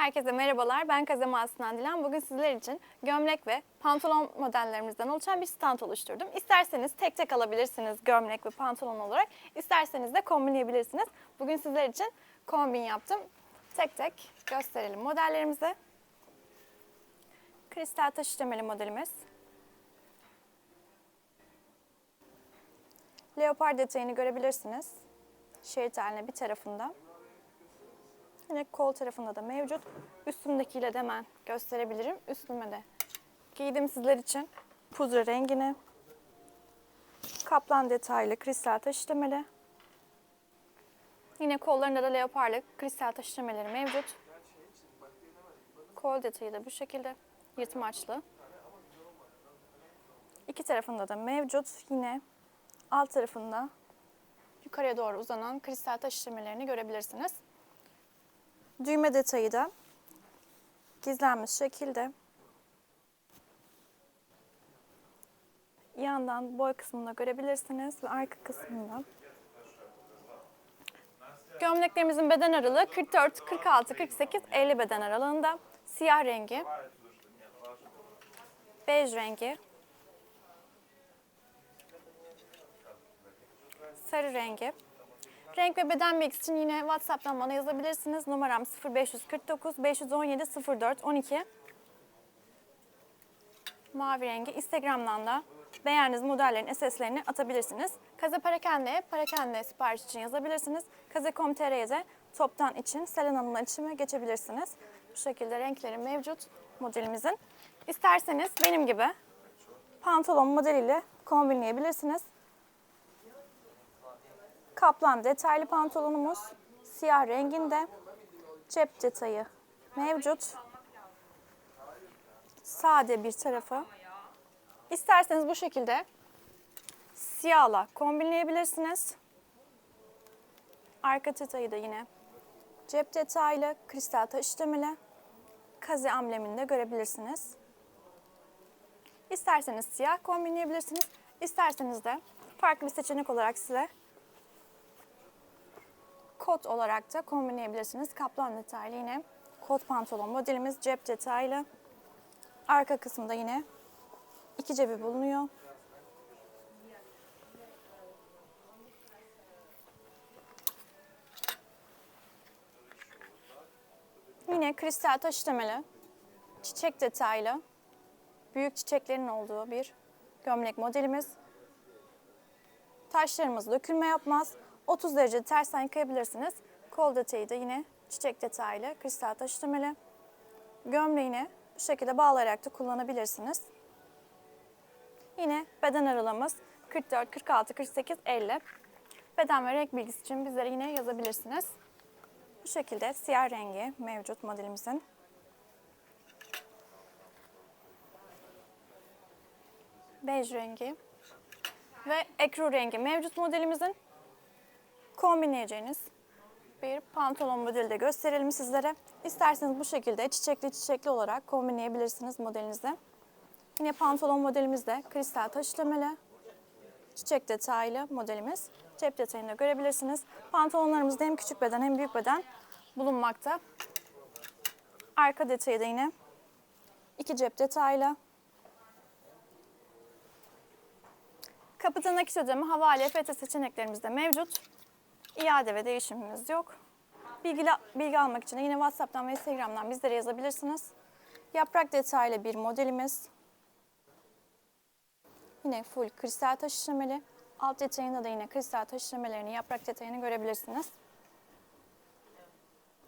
Herkese merhabalar. Ben Kazem Aslan Dilan. Bugün sizler için gömlek ve pantolon modellerimizden oluşan bir stand oluşturdum. İsterseniz tek tek alabilirsiniz gömlek ve pantolon olarak. İsterseniz de kombinleyebilirsiniz. Bugün sizler için kombin yaptım. Tek tek gösterelim modellerimizi. Kristal taş işlemeli modelimiz. Leopar detayını görebilirsiniz. Şerit haline bir tarafında. Yine kol tarafında da mevcut. Üstümdekiyle de hemen gösterebilirim. Üstüme de giydim sizler için. Pudra rengini. Kaplan detaylı kristal taş işlemeli. Yine kollarında da leoparlı kristal taş işlemeleri mevcut. Kol detayı da bu şekilde. Yırtmaçlı. İki tarafında da mevcut. Yine alt tarafında yukarıya doğru uzanan kristal taş işlemelerini görebilirsiniz. Düğme detayı da gizlenmiş şekilde yandan boy kısmında görebilirsiniz ve arka kısmında. Gömleklerimizin beden aralığı 44, 46, 48, 50 beden aralığında. Siyah rengi, bej rengi, sarı rengi, Renk ve beden bilgisi için yine WhatsApp'tan bana yazabilirsiniz. Numaram 0549 517 04 12. Mavi rengi. Instagram'dan da beğendiğiniz modellerin SS'lerini atabilirsiniz. Kaze Parakende, Parakende sipariş için yazabilirsiniz. Kaze.com.tr'ye toptan için, Selen Hanım'la içime geçebilirsiniz. Bu şekilde renkleri mevcut modelimizin. İsterseniz benim gibi pantolon modeliyle kombinleyebilirsiniz. Kaplan detaylı pantolonumuz siyah renginde. Cep detayı mevcut. Sade bir tarafı. İsterseniz bu şekilde siyahla kombinleyebilirsiniz. Arka detayı da yine cep detaylı, kristal taş işlemeli. Kaze amblemini de görebilirsiniz. İsterseniz siyah kombinleyebilirsiniz. İsterseniz de farklı bir seçenek olarak size kot olarak da kombinleyebilirsiniz. Kaplan detaylı yine kot pantolon modelimiz cep detaylı. Arka kısımda yine iki cebi bulunuyor. Yine kristal taş işlemeli, çiçek detaylı, büyük çiçeklerin olduğu bir gömlek modelimiz. Taşlarımız dökülme yapmaz. 30 derece tersten yıkayabilirsiniz. Kol detayı da yine çiçek detaylı, kristal taş işlemeli. Gömleğini bu şekilde bağlayarak da kullanabilirsiniz. Yine beden aralığımız 44, 46, 48, 50. Beden ve renk bilgisi için bizlere yine yazabilirsiniz. Bu şekilde siyah rengi mevcut modelimizin. Bej rengi ve ekru rengi mevcut modelimizin kombinleyeceğiniz bir pantolon modeli de gösterelim sizlere. İsterseniz bu şekilde çiçekli çiçekli olarak kombinleyebilirsiniz modelinizde. Yine pantolon modelimiz de kristal taş işlemeli, çiçek detaylı modelimiz. Cep detayını da görebilirsiniz. Pantolonlarımızda hem küçük beden hem büyük beden bulunmakta. Arka detayı da yine iki cep detaylı. Kapıda nakit ödeme, havale, FT seçeneklerimiz de mevcut. İade ve değişimimiz yok. Bilgi, bilgi almak için de yine WhatsApp'tan ve Instagram'dan bizlere yazabilirsiniz. Yaprak detaylı bir modelimiz. Yine full kristal taş işlemeli. Alt detayında da yine kristal taş işlemelerini, yaprak detayını görebilirsiniz.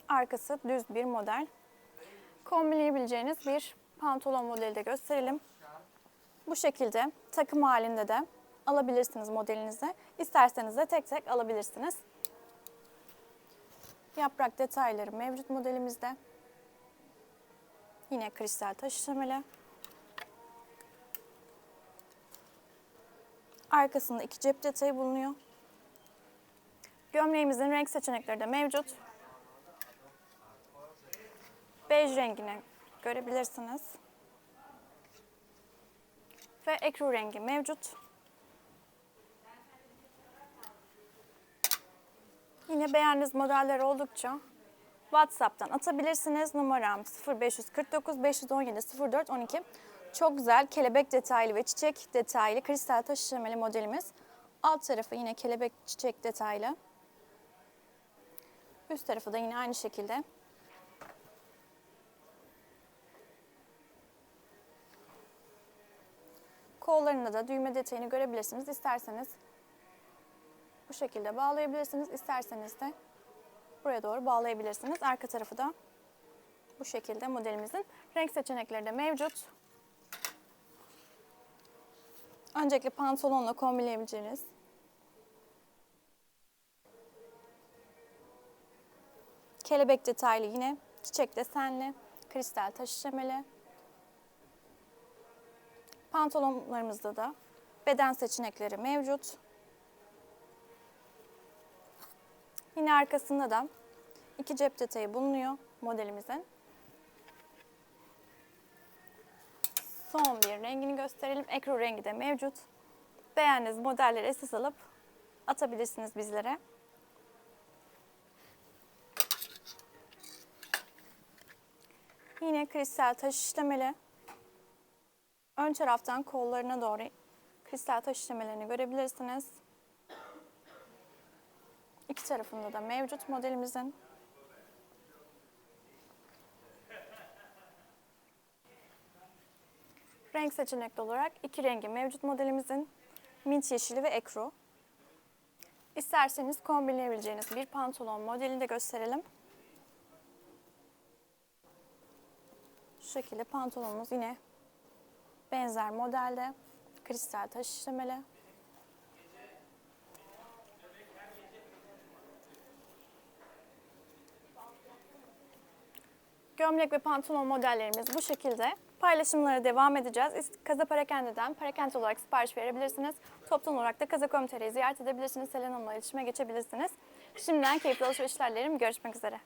Arkası düz bir model. Kombinleyebileceğiniz bir pantolon modeli de gösterelim. Bu şekilde takım halinde de alabilirsiniz modelinizi. İsterseniz de tek tek alabilirsiniz. Yaprak detayları mevcut modelimizde. Yine kristal taş işlemeli. Arkasında iki cep detayı bulunuyor. Gömleğimizin renk seçenekleri de mevcut. Bej rengini görebilirsiniz. Ve ekru rengi mevcut. Yine beğendiğiniz modeller oldukça WhatsApp'tan atabilirsiniz. Numaram 0549 517 04 12. Çok güzel kelebek detaylı ve çiçek detaylı kristal taş işlemeli modelimiz. Alt tarafı yine kelebek çiçek detaylı. Üst tarafı da yine aynı şekilde. Kollarında da düğme detayını görebilirsiniz. İsterseniz bu şekilde bağlayabilirsiniz. İsterseniz de buraya doğru bağlayabilirsiniz. Arka tarafı da bu şekilde modelimizin renk seçenekleri de mevcut. Öncelikle pantolonla kombinleyebileceğiniz kelebek detaylı yine çiçek desenli, kristal taş işlemeli. Pantolonlarımızda da beden seçenekleri mevcut. Yine arkasında da iki cep detayı bulunuyor modelimizin. Son bir rengini gösterelim. Ekru rengi de mevcut. Beğendiğiniz modelleri esas alıp atabilirsiniz bizlere. Yine kristal taş işlemeli. Ön taraftan kollarına doğru kristal taş işlemelerini görebilirsiniz. İki tarafında da mevcut modelimizin. Renk seçenekli olarak iki rengi mevcut modelimizin. Mint yeşili ve ekru. İsterseniz kombinleyebileceğiniz bir pantolon modelini de gösterelim. Şu şekilde pantolonumuz yine benzer modelde. Kristal taş işlemeli. Gömlek ve pantolon modellerimiz bu şekilde. Paylaşımlara devam edeceğiz. Kaza Parakende'den parakende olarak sipariş verebilirsiniz. Toptan olarak da Kaza.com.tr'yi ziyaret edebilirsiniz. Selen Hanım'la iletişime geçebilirsiniz. Şimdiden keyifli dilerim. Görüşmek üzere.